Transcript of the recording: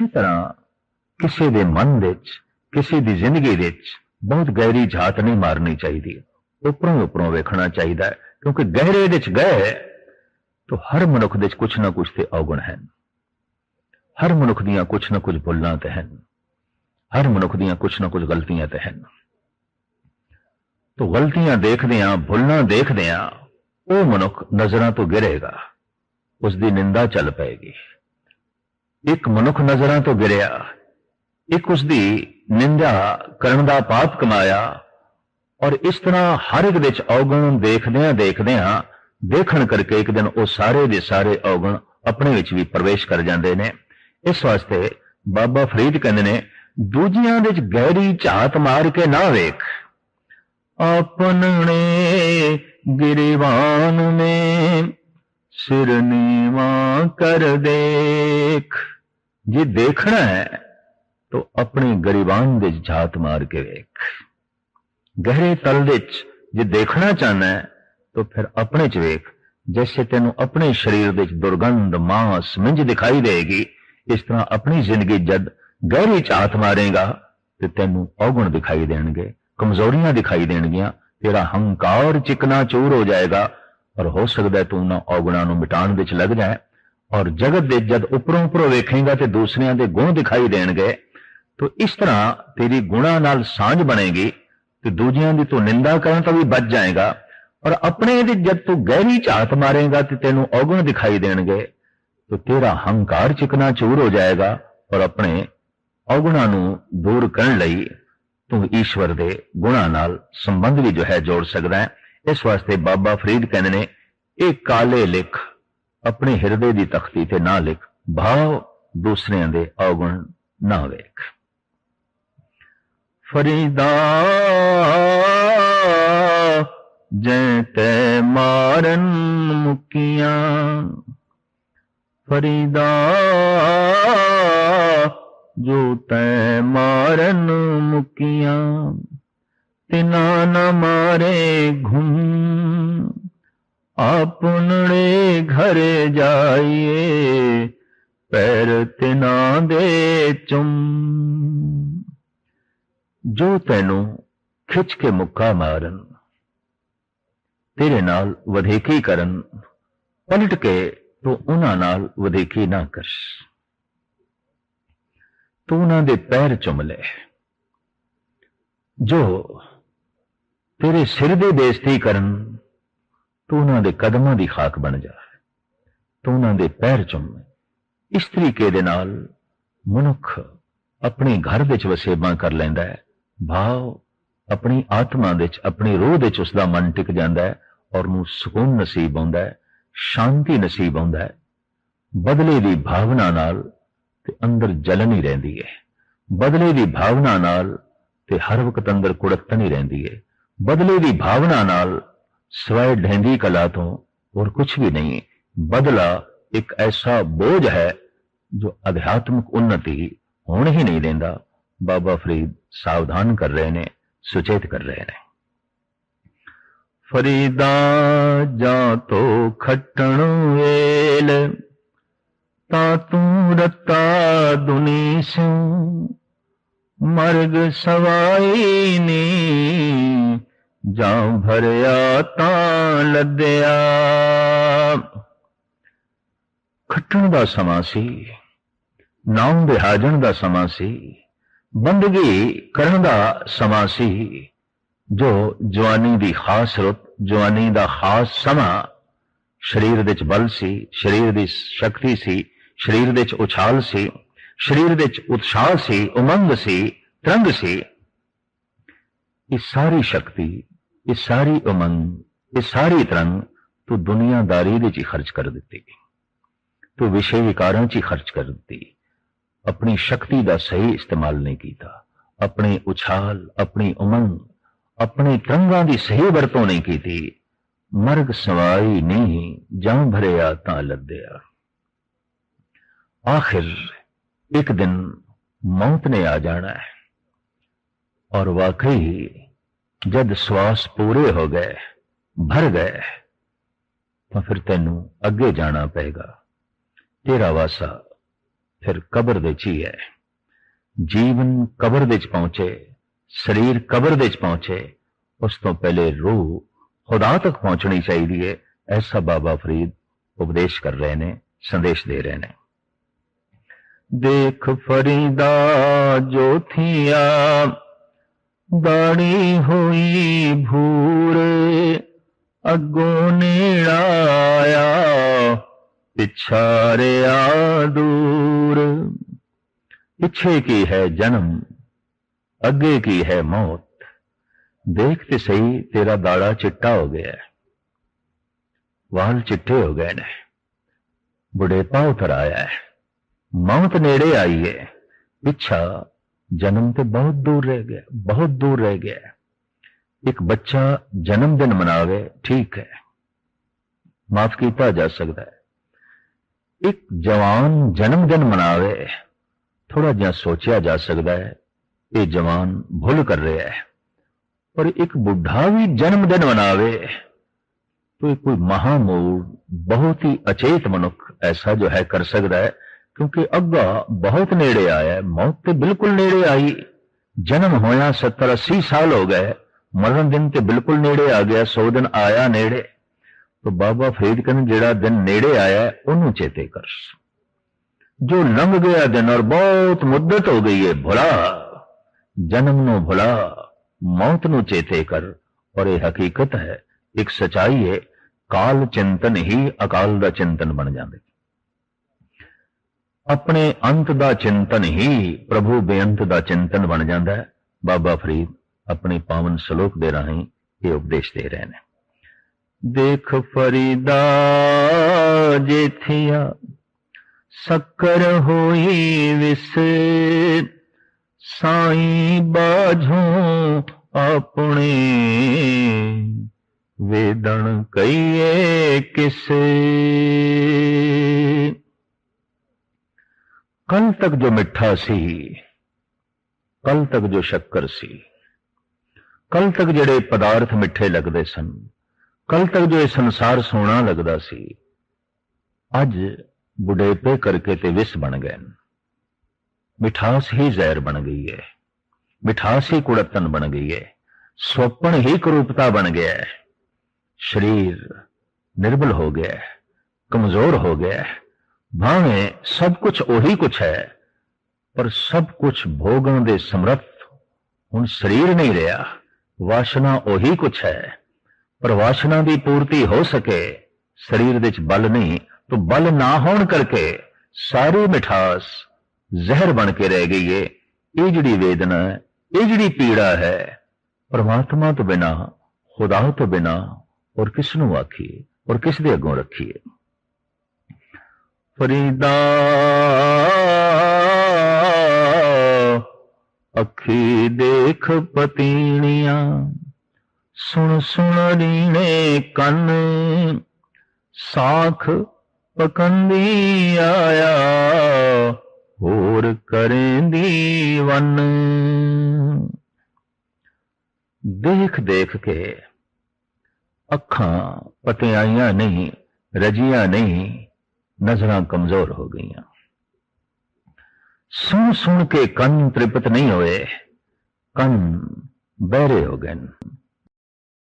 ਇਸੇ ਤਰ੍ਹਾਂ ਕਿਸੇ ਦੇ ਮਨ ਵਿੱਚ ਕਿਸੇ ਦੀ ਜ਼ਿੰਦਗੀ ਵਿੱਚ ਬਹੁਤ ਗਹਿਰੀ ਝਾਤ ਨਹੀਂ ਮਾਰਨੀ ਚਾਹੀਦੀ ਉੱਪਰੋਂ ਉੱਪਰੋਂ ਵੇਖਣਾ ਚਾਹੀਦਾ ਹੈ ਕਿਉਂਕਿ ਗਹਿਰੇ ਵਿੱਚ ਗਏ ਤਾਂ ਹਰ ਮਨੁੱਖ ਦੇ ਵਿੱਚ ਕੁਝ ਨਾ ਕੁਝ ਤੇ ਔਗਣ ਹਨ ਹਰ ਮਨੁੱਖ ਦੀਆਂ ਕੁਝ ਨਾ ਕੁਝ ਭੁੱਲਾਂ ਤੇ ਹਨ ਹਰ ਮਨੁੱਖ ਦੀਆਂ ਕੁਝ ਨਾ ਕੁਝ ਗਲਤੀਆਂ ਤੇ ਹਨ ਤੋ ਗਲਤੀਆਂ ਦੇਖਦੇ ਆਂ ਭੁੱਲਾਂ ਦੇਖਦੇ ਆਂ ਉਹ ਮਨੁੱਖ ਨਜ਼ਰਾਂ ਤੋਂ ਗਿਰੇਗਾ ਉਸ ਦੀ ਨਿੰਦਾ ਚੱਲ ਪਏਗੀ ਇੱਕ ਮਨੁੱਖ ਨਜ਼ਰਾਂ ਤੋਂ ਗਿਰਿਆ। ਇੱਕ ਉਸ ਦੀ ਨਿੰਦਾ ਕਰਨ ਦਾ ਪਾਪ ਕਮਾਇਆ ਔਰ ਇਸ ਤਰ੍ਹਾਂ ਹਰ ਇੱਕ ਵਿੱਚ ਔਗਣ ਦੇਖਦਿਆਂ ਦੇਖਦਿਆਂ ਦੇਖਣ ਕਰਕੇ ਇੱਕ ਦਿਨ ਉਹ ਸਾਰੇ ਦੇ ਸਾਰੇ ਔਗਣ ਆਪਣੇ ਵਿੱਚ ਵੀ ਪ੍ਰਵੇਸ਼ ਕਰ ਜਾਂਦੇ ਨੇ। ਇਸ ਵਾਸਤੇ ਬਾਬਾ ਫਰੀਦ ਕਹਿੰਦੇ ਨੇ, ਦੂਜਿਆਂ ਦੇ ਵਿੱਚ ਗਹਿਰੀ ਝਾਤ ਮਾਰ ਕੇ ਨਾ ਵੇਖ। ਆਪਣੇ ਗਿਰਵਾਨ ਮੇ ਸਿਰ ਨੀਵਾ ਕਰ ਦੇਖ। ਜੇ ਦੇਖਣਾ ਹੈ, ਤਾਂ ਆਪਣੇ ਗਰੀਬਾਨ ਦੇ ਝਾਤ ਮਾਰ ਕੇ ਵੇਖ। ਗਹਿਰੇ ਤਲ ਵਿੱਚ ਜੇ ਦੇਖਣਾ ਚਾਹਨਾ ਹੈ, ਤਾਂ ਫਿਰ ਆਪਣੇ ਚ ਵੇਖ, ਜੈਸੇ ਤੈਨੂੰ ਆਪਣੇ ਸਰੀਰ ਵਿੱਚ ਦੁਰਗੰਧ, ਮਾਸ, ਮਿੰਜ ਦਿਖਾਈ ਦੇਗੀ ਇਸ ਤਰ੍ਹਾਂ ਆਪਣੀ ਜ਼ਿੰਦਗੀ ਜਦ ਗਹਿਰੀ ਝਾਤ ਮਾਰੇਗਾ, ਤੇ ਤੈਨੂੰ ਔਗਣ ਦਿਖਾਈ ਦੇਣਗੇ, ਕਮਜ਼ੋਰੀਆਂ ਦਿਖਾਈ ਦੇਣਗੀਆਂ, ਤੇਰਾ ਹੰਕਾਰ ਚਿਕਨਾ ਚੂਰ ਹੋ ਜਾਏਗਾ। ਔਰ ਹੋ ਸਕਦਾ ਤੂੰ ਉਹਨਾਂ ਔਗਣਾਂ ਨੂੰ ਮਿਟਾਉਣ ਵਿੱਚ ਲੱਗ ਜਾਏ। ਔਰ ਜਗਤ ਦੇ ਜਦ ਉੱਪਰੋਂ ਉਪਰੋਂ ਵੇਖੇਗਾ ਤੇ ਦੂਸਰਿਆਂ ਦੇ ਗੁਣ ਦਿਖਾਈ ਦੇਣਗੇ, ਤਾਂ ਇਸ ਤਰ੍ਹਾਂ ਤੇਰੀ ਗੁਣਾ ਨਾਲ ਸਾਂਝ ਬਣੇਗੀ ਤੇ ਦੂਜਿਆਂ ਦੀ ਤੂੰ ਨਿੰਦਾ ਕਰਨ ਤੋਂ ਵੀ ਬਚ ਜਾਏਗਾ। ਔਰ ਆਪਣੇ ਦੀ ਜਦ ਤੂੰ ਗਹਿਰੀ ਝਾਤ ਮਾਰੇਗਾ ਤੇ ਤੈਨੂੰ ਔਗਣ ਦਿਖਾਈ ਦੇਣਗੇ, ਤਾਂ ਤੇਰਾ ਹੰਕਾਰ ਚਿਕਨਾ ਚੂਰ ਹੋ ਜਾਏਗਾ ਔਰ ਆਪਣੇ ਔਗਣਾਂ ਨੂੰ ਦੂਰ ਕਰਨ ਲਈ ਤੂੰ ਈਸ਼ਵਰ ਦੇ ਗੁਣਾ ਨਾਲ ਸੰਬੰਧ ਵੀ ਜੋ ਹੈ ਜੋੜ ਸਕਦਾ ਹੈ। ਇਸ ਵਾਸਤੇ ਬਾਬਾ ਫਰੀਦ ਕਹਿੰਦੇ ਨੇ ਇਹ ਕਾਲੇ ਲਿਖ ਆਪਣੇ ਹਿਰਦੇ ਦੀ ਤਖਤੀ ਤੇ ਨਾ ਲਿਖ ਭਾਵ ਦੂਸਰਿਆਂ ਦੇ ਔਗਣ ਨਾ ਵੇਖ ਫਰੀਦਾ ਜੈ ਤੈ ਮਾਰਨ ਮੁਕੀਆਂ ਫਰੀਦਾ ਜੋ ਤੈ ਮਾਰਨ ਮੁਕੀਆਂ ਤਿਨਾ ਨ ਮਾਰੇ ਘੁੰਮ। ਆਪਣੜੇ ਘਰ ਜਾਈਏ, ਪੈਰ ਤਿਨਾ ਦੇ ਚੁੰਮ। ਜੋ ਤੈਨੂੰ ਖਿੱਚ ਕੇ ਮੁੱਕਾ ਮਾਰਨ, ਤੇਰੇ ਨਾਲ ਵਧੇਕੀ ਕਰਨ, ਪਲਟ ਕੇ ਤੂੰ ਉਹਨਾਂ ਨਾਲ ਵਧੇਕੀ ਨਾ ਕਰ। ਤੂੰ ਉਹਨਾਂ ਦੇ ਪੈਰ ਚੁੰਮ ਲੈ, ਜੋ ਤੇਰੇ ਸਿਰ ਦੇ ਬੇਇੱਜ਼ਤੀ ਕਰਨ ਤੂੰ ਉਹਨਾਂ ਦੇ ਕਦਮਾਂ ਦੀ ਖਾਕ ਬਣ ਜਾ। ਤੂੰ ਉਹਨਾਂ ਦੇ ਪੈਰ ਚੁੰਮ। ਇਸ ਤਰੀਕੇ ਦੇ ਨਾਲ ਮਨੁੱਖ ਆਪਣੇ ਘਰ ਵਿੱਚ ਵਸੇਬਾ ਕਰ ਲੈਂਦਾ ਹੈ। ਭਾਵ ਆਪਣੀ ਆਤਮਾ ਵਿੱਚ, ਆਪਣੀ ਰੋਹ ਵਿੱਚ ਉਸ ਦਾ ਮਨ ਟਿਕ ਜਾਂਦਾ ਹੈ ਔਰ ਨੂੰ ਸਕੂਨ ਨਸੀਬ ਆਉਂਦਾ ਹੈ, ਸ਼ਾਂਤੀ ਨਸੀਬ ਆਉਂਦਾ ਹੈ। ਬਦਲੇ ਦੀ ਭਾਵਨਾ ਨਾਲ ਤੇ ਅੰਦਰ ਜਲਨ ਹੀ ਰਹਿੰਦੀ ਹੈ। ਬਦਲੇ ਦੀ ਭਾਵਨਾ ਨਾਲ ਤੇ ਹਰ ਵਕਤ ਅੰਦਰ ਕੁੜਤਨ ਹੀ ਰਹਿੰਦੀ ਹੈ। ਬਦਲੇ ਦੀ ਭਾਵਨਾ ਨਾਲ ਸਵੈ ਢੈਂਦੀ ਕਲਾ ਤੋਂ ਹੋਰ ਕੁਝ ਵੀ ਨਹੀਂ, ਬਦਲਾ ਇੱਕ ਐਸਾ ਬੋਝ ਹੈ ਜੋ ਅਧਿਆਤਮਿਕ ਉન્નਤੀ ਹੋਣ ਹੀ ਨਹੀਂ ਦਿੰਦਾ, ਬਾਬਾ ਫਰੀਦ ਸਾਵਧਾਨ ਕਰ ਰਹੇ ਨੇ, ਸੁਚੇਤ ਕਰ ਰਹੇ ਨੇ। ਫਰੀਦਾ ਜਾਂ ਤੋ ਖੱਟਣ ਵੇਲ, ਤਾਂ ਤੂੰ ਰਤਾ ਦੁਨੀ ਸਿਉ, ਮਰਗ ਸਵਾਈ ਨੀ ਜਾਂ ਭਰਿਆ ਤਾਂ ਲੱਦਿਆ। ਖੱਟਣ ਦਾ ਸਮਾਂ ਸੀ ਨਾਮ ਵਿਹਾਜਣ ਦਾ ਸਮਾਂ ਸੀ, ਬੰਦਗੀ ਕਰਨ ਦਾ ਸਮਾਂ ਸੀ, ਜੋ ਜਵਾਨੀ ਦੀ ਖਾਸ ਰੁੱਤ, ਜਵਾਨੀ ਦਾ ਖਾਸ ਸਮਾਂ ਸਰੀਰ ਵਿੱਚ ਬਲ ਸੀ, ਸਰੀਰ ਦੀ ਸ਼ਕਤੀ ਸੀ, ਸਰੀਰ ਵਿੱਚ ਉਛਾਲ ਸੀ, ਸਰੀਰ ਵਿੱਚ ਉਤਸ਼ਾਹ ਸੀ, ਉਮੰਗ ਸੀ, ਤਰੰਗ ਸੀ। ਇਹ ਸਾਰੀ ਸ਼ਕਤੀ ਇਹ ਸਾਰੀ ਉਮੰਗ, ਇਹ ਸਾਰੀ ਤਰੰਗ ਤੂੰ ਦੁਨੀਆਦਾਰੀ ਵਿੱਚ ਹੀ ਖਰਚ ਕਰ ਦਿੱਤੀ। ਤੂੰ ਵਿਸ਼ੇ ਵਿਕਾਰਾਂ 'ਚ ਹੀ ਖਰਚ ਕਰ ਦਿੱਤੀ। ਆਪਣੀ ਸ਼ਕਤੀ ਦਾ ਸਹੀ ਇਸਤੇਮਾਲ ਨਹੀਂ ਕੀਤਾ। ਆਪਣੇ ਉਛਾਲ, ਆਪਣੀ ਉਮੰਗ, ਆਪਣੇ ਤਰੰਗਾਂ ਦੀ ਸਹੀ ਵਰਤੋਂ ਨਹੀਂ ਕੀਤੀ। ਮਰਗ ਸਵਾਈ ਨਹੀਂ ਜਾਂ ਭਰਿਆ ਤਾਂ ਲੱਦਿਆ। ਆਖਿਰ ਇੱਕ ਦਿਨ ਮੌਤ ਨੇ ਆ ਜਾਣਾ ਹੈ। ਔਰ ਵਾਕਈ ਜਦ ਸਵਾਸ ਪੂਰੇ ਹੋ ਗਏ, ਭਰ ਗਏ, ਤਾਂ ਫਿਰ ਤੈਨੂੰ ਅੱਗੇ ਜਾਣਾ ਪਏਗਾ। ਤੇਰਾ ਵਾਸਾ ਫਿਰ ਕਬਰ ਦੇ ਚ ਹੀ ਹੈ। ਜੀਵਨ ਕਬਰ ਦੇ ਵਿੱਚ ਪਹੁੰਚੇ, ਸਰੀਰ ਕਬਰ ਦੇ ਵਿੱਚ ਪਹੁੰਚੇ, ਉਸ ਤੋਂ ਪਹਿਲੇ ਰੂਹ ਖੁਦਾ ਤੱਕ ਪਹੁੰਚਣੀ ਚਾਹੀਦੀ ਹੈ ਐਸਾ ਬਾਬਾ ਫਰੀਦ ਉਪਦੇਸ਼ ਕਰ ਰਹੇ ਨੇ, ਸੰਦੇਸ਼ ਦੇ ਰਹੇ ਨੇ। ਦੇਖ ਫਰੀਦਾ ਜੋਥੀਆ ਦਾੜੀ ਹੋਈ ਭੂਰੇ, ਅੱਗੋਂ ਨੇੜਾ ਆਇਆ, ਪਿਛਾਰਿਆ ਦੂਰ। ਪਿੱਛੇ ਕੀ ਹੈ ਜਨਮ, ਅੱਗੇ ਕੀ ਹੈ ਮੌਤ? ਦੇਖ ਤੇ ਸਹੀ, ਤੇਰਾ ਦਾੜਾ ਚਿੱਟਾ ਹੋ ਗਿਆ ਹੈ। ਵਾਲ ਚਿੱਟੇ ਹੋ ਗਏ ਨੇ। ਬੁਢੇਪਾ ਉਤਰ ਆਇਆ ਹੈ। ਮੌਤ ਨੇੜੇ ਆਈ ਹੈ। ਪਿੱਛਾ ਜਨਮ ਤੇ ਬਹੁਤ ਦੂਰ ਰਹਿ ਗਿਆ ਬਹੁਤ ਦੂਰ ਰਹਿ ਗਿਆ ਇੱਕ ਬੱਚਾ ਜਨਮ ਦਿਨ ਮਨਾਵੇ ਠੀਕ ਹੈ ਮਾਫ ਕੀਤਾ ਜਾ ਸਕਦਾ ਹੈ ਇੱਕ ਜਵਾਨ ਜਨਮ ਦਿਨ ਮਨਾਵੇ ਥੋੜਾ ਜਿਹਾ ਸੋਚਿਆ ਜਾ ਸਕਦਾ ਹੈ ਇਹ ਜਵਾਨ ਭੁੱਲ ਕਰ ਰਿਹਾ ਹੈ ਪਰ ਇੱਕ ਬੁੱਢਾ ਵੀ ਜਨਮ ਦਿਨ ਮਨਾਵੇ तो कोई महामूल बहुत ही अचेत मनुख ऐसा जो है कर सकता है ਕਿਉਂਕਿ ਅੱਗਾ ਬਹੁਤ ਨੇੜੇ ਆਇਆ, ਮੌਤ ਤੇ ਬਿਲਕੁਲ ਨੇੜੇ ਆਈ। ਜਨਮ ਹੋਇਆ 70 80 ਸਾਲ ਹੋ ਗਏ, ਮਰਨ ਦਿਨ ਤੇ ਬਿਲਕੁਲ ਨੇੜੇ ਆ ਗਿਆ 100 ਦਿਨ ਆਇਆ ਨੇੜੇ। ਤੋ ਬਾਬਾ ਫਰੀਦ ਕਹਿੰਦੇ ਜਿਹੜਾ ਦਿਨ ਨੇੜੇ ਆਇਆ, ਉਹਨੂੰ ਚੇਤੇ ਕਰ। ਜੋ ਲੰਘ ਗਿਆ ਦਿਨ ਔਰ ਬਹੁਤ ਮੁੱਦਤ ਹੋ ਗਈ ਹੈ ਭੁਲਾ। ਜਨਮ ਨੂੰ ਭੁਲਾ, ਮੌਤ ਨੂੰ ਚੇਤੇ ਕਰ। ਔਰ ਇਹ ਹਕੀਕਤ ਹੈ, ਇੱਕ ਸਚਾਈ ਹੈ ਕਾਲ ਚਿੰਤਨ ਹੀ ਅਕਾਲ ਦਾ ਚਿੰਤਨ ਬਣ ਜਾਂਦੇ। ਆਪਣੇ ਅੰਤ ਦਾ ਚਿੰਤਨ ਹੀ ਪ੍ਰਭੂ ਬੇਅੰਤ ਦਾ ਚਿੰਤਨ ਬਣ ਜਾਂਦਾ ਹੈ। ਬਾਬਾ ਫਰੀਦ ਆਪਣੇ ਪਾਵਨ ਸ਼ਲੋਕ ਦੇ ਰਾਹੀਂ ਇਹ ਉਪਦੇਸ਼ ਦੇ ਰਹੇ ਨੇ। ਦੇਖ ਫਰੀਦਾ ਜੇਥਿਆ ਸ਼ੱਕਰ ਹੋਈ ਵਿਸ, ਸਾਈ ਬਾਝੋਂ ਆਪਣੇ ਵੇਦਣ ਕਈਏ ਕਿਸੇ। कल तक जो मिठा सी कल तक जो शक्कर सी कल तक ਜਿਹੜੇ ਪਦਾਰਥ ਮਿੱਠੇ ਲੱਗਦੇ ਸਨ ਕੱਲ ਤੱਕ ਜੋ ਇਹ ਸੰਸਾਰ ਸੋਹਣਾ ਲੱਗਦਾ ਸੀ ਅੱਜ ਬੁਢੇਪੇ ਕਰਕੇ ਤੇ ਵਿਸ ਬਣ ਗਏ ਮਿਠਾਸ ਹੀ ਜ਼ਹਿਰ ਬਣ ਗਈ ਹੈ ਮਿਠਾਸ ਹੀ ਕੁੜਤਨ ਬਣ ਗਈ ਹੈ ਸੁਪਨ ਹੀ ਕਰੂਪਤਾ ਬਣ ਗਿਆ ਹੈ ਸਰੀਰ ਨਿਰਬਲ ਹੋ ਗਿਆ ਹੈ ਕਮਜ਼ੋਰ ਹੋ ਗਿਆ ਹੈ ਭਾਵੇਂ ਸਭ ਕੁਝ ਉਹੀ ਕੁਝ ਹੈ, ਪਰ ਸਭ ਕੁਝ ਭੋਗਣ ਦੇ ਸਮਰੱਥ ਹੁਣ ਸਰੀਰ ਨਹੀਂ ਰਿਹਾ। ਵਾਸ਼ਨਾ ਉਹੀ ਕੁਝ ਹੈ। ਪਰ ਵਾਸ਼ਨਾ ਦੀ ਪੂਰਤੀ ਹੋ ਸਕੇ, ਸਰੀਰ ਵਿੱਚ ਬਲ ਨਹੀਂ, ਤਾਂ ਬਲ ਨਾ ਹੋਣ ਕਰਕੇ ਸਾਰੀ ਮਿਠਾਸ ਜ਼ਹਿਰ ਬਣ ਕੇ ਰਹਿ ਗਈ ਏ। ਇਹ ਜਿਹੜੀ ਵੇਦਨਾ ਹੈ ਇਹ ਜਿਹੜੀ ਪੀੜਾ ਹੈ, ਪਰਮਾਤਮਾ ਤੋਂ ਬਿਨਾ, ਖੁਦਾ ਤੋਂ ਬਿਨਾ, ਔਰ ਕਿਸ ਨੂੰ ਆਖੀਏ, ਔਰ ਕਿਸ ਦੇ ਅੱਗੋਂ ਰੱਖੀਏ? ਫਰੀਦਾ। ਅੱਖੀ ਦੇਖ ਪਤੀਣੀਆਂ, ਸੁਣ ਸੁਣ ਰੀਣੇ ਕੰਨ। ਸਾਖ ਪਕੰਦੀ ਆਇਆ, ਹੋਰ ਕਰੇਂਦੀ ਵਨ। ਦੇਖ ਦੇਖ ਕੇ ਅੱਖਾਂ ਪਤਿਆਈਆਂ ਨਹੀਂ, ਰਜੀਆਂ ਨਹੀਂ ਨਜ਼ਰਾਂ ਕਮਜ਼ੋਰ ਹੋ ਗਈਆਂ। ਸੁਣ ਸੁਣ ਕੇ ਕੰਨ ਤ੍ਰਿਪਤ ਨਹੀਂ ਹੋਏ, ਕੰਨ ਬਹਿਰੇ ਹੋ ਗਏ।